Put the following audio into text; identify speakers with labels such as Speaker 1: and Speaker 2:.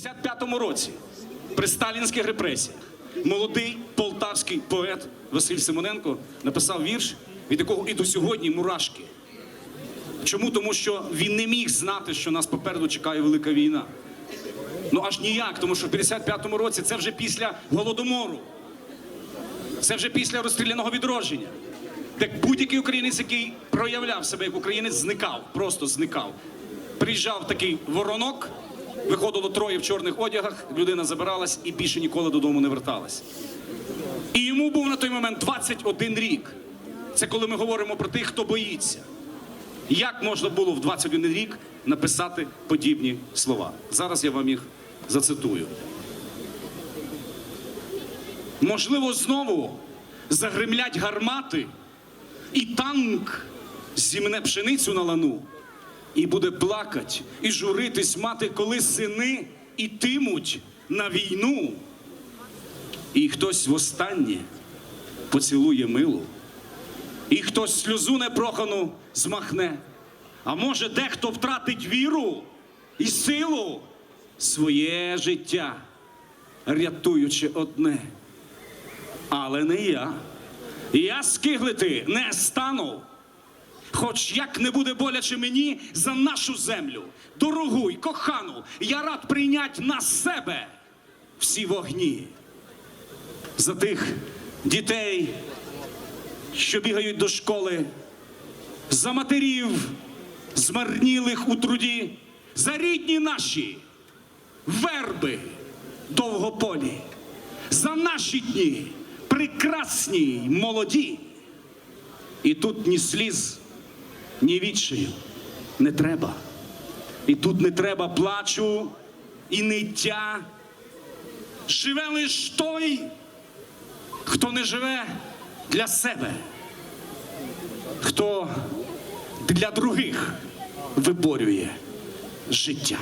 Speaker 1: 55-му році при сталінських репресіях молодий полтавський поет Василь Симоненко написав вірш, від якого і до сьогодні мурашки. Чому? Тому що він не міг знати, що нас попереду чекає велика війна. Ну аж ніяк, тому що в 55-му році це вже після голодомору, це вже після розстріляного відродження. Де будь-який українець, який проявляв себе як українець, зникав, просто зникав. Приїжджав такий воронок, виходило троє в чорних одягах, людина забиралась і більше ніколи додому не верталась. І йому був на той момент 21 рік. Це коли ми говоримо про тих, хто боїться. Як можна було в 21 рік написати подібні слова? Зараз я вам їх зацитую. Можливо, знову загримлять гармати, і танк зімне пшеницю на лану, і буде плакать, і журитись мати, коли сини ітимуть на війну. І хтось востаннє поцілує милу, і хтось сльозу непрохану змахне. А може, дехто втратить віру і силу своє життя, рятуючи одне. Але не я. Я скиглити не стану. Хоч як не буде боляче мені за нашу землю, дорогу й кохану, я рад прийнять на себе всі вогні. За тих дітей, що бігають до школи, за матерів, змарнілих у труді, за рідні наші верби довгополі, за наші дні прекрасні й молоді. І тут ні сліз, ні відчаю не треба. І тут не треба плачу і ниття. Живе лиш той, хто не живе для себе, хто для других виборює життя.